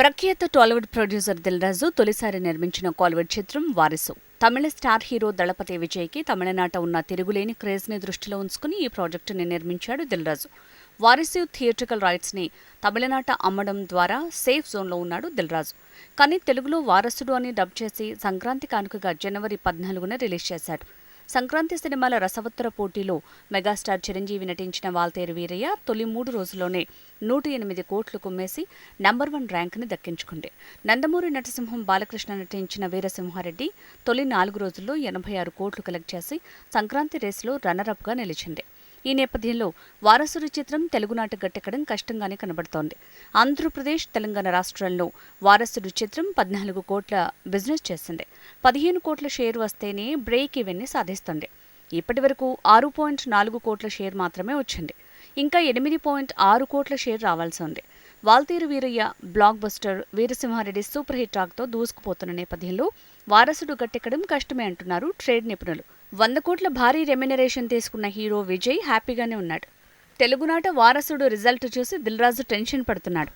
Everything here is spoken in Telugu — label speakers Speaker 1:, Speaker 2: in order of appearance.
Speaker 1: ప్రఖ్యాత టాలీవుడ్ ప్రొడ్యూసర్ దిల్ రాజు తొలిసారి నిర్మించిన కాలీవుడ్ చిత్రం వారిసు. తమిళ స్టార్ హీరో దళపతి విజయ్కి తమిళనాట ఉన్న తిరుగులేని క్రేజ్ని దృష్టిలో ఉంచుకుని ఈ ప్రాజెక్టుని నిర్మించాడు దిల్ రాజు వారిసు థియేట్రికల్ రైట్స్ని తమిళనాట అమ్మడం ద్వారా సేఫ్ జోన్లో ఉన్నాడు దిల్ రాజు కానీ తెలుగులో వారసుడు అని డబ్ చేసి సంక్రాంతి కానుకగా జనవరి పద్నాలుగున రిలీజ్ చేశాడు. సంక్రాంతి సినిమాల రసవత్తర పోటీలో మెగాస్టార్ చిరంజీవి నటించిన వాల్తేరు వీరయ్య తొలి మూడు రోజుల్లోనే నూట ఎనిమిది కోట్లు కుమ్మేసి నంబర్ వన్ ర్యాంక్ని దక్కించుకుంది. నందమూరి నటసింహం బాలకృష్ణ నటించిన వీరసింహారెడ్డి తొలి నాలుగు రోజుల్లో ఎనభై ఆరు కోట్లు కలెక్ట్ చేసి సంక్రాంతి రేసులో రన్నరప్గా నిలిచింది. ఈ నేపథ్యంలో వారసుడి చిత్రం తెలుగునాట గట్టెక్కడం కష్టంగానే కనబడుతోంది. ఆంధ్రప్రదేశ్ తెలంగాణ రాష్ట్రాల్లో వారసుడు చిత్రం పద్నాలుగు కోట్ల బిజినెస్ చేసింది. పదిహేను కోట్ల షేర్ వస్తేనే బ్రేక్ ఈవెన్ని సాధిస్తుంది. ఇప్పటి వరకు ఆరు పాయింట్ నాలుగు కోట్ల షేర్ మాత్రమే వచ్చింది. ఇంకా ఎనిమిది పాయింట్ ఆరు కోట్ల షేర్ రావాల్సి ఉంది. Waltair Veerayya blockbuster Veerasimhareddy super hit టాక్తో దూసుకుపోతున్న నేపథ్యంలో వారసుడు గట్టెక్కడం కష్టమే అంటున్నారు ట్రేడ్ నిపుణులు. వంద కోట్ల భారీ రెమ్యునరేషన్ తీసుకున్న హీరో విజయ్ హ్యాపీగానే ఉన్నాడు. తెలుగునాట వారసుడు రిజల్ట్ చూసి దిల్రాజు టెన్షన్ పడుతున్నాడు.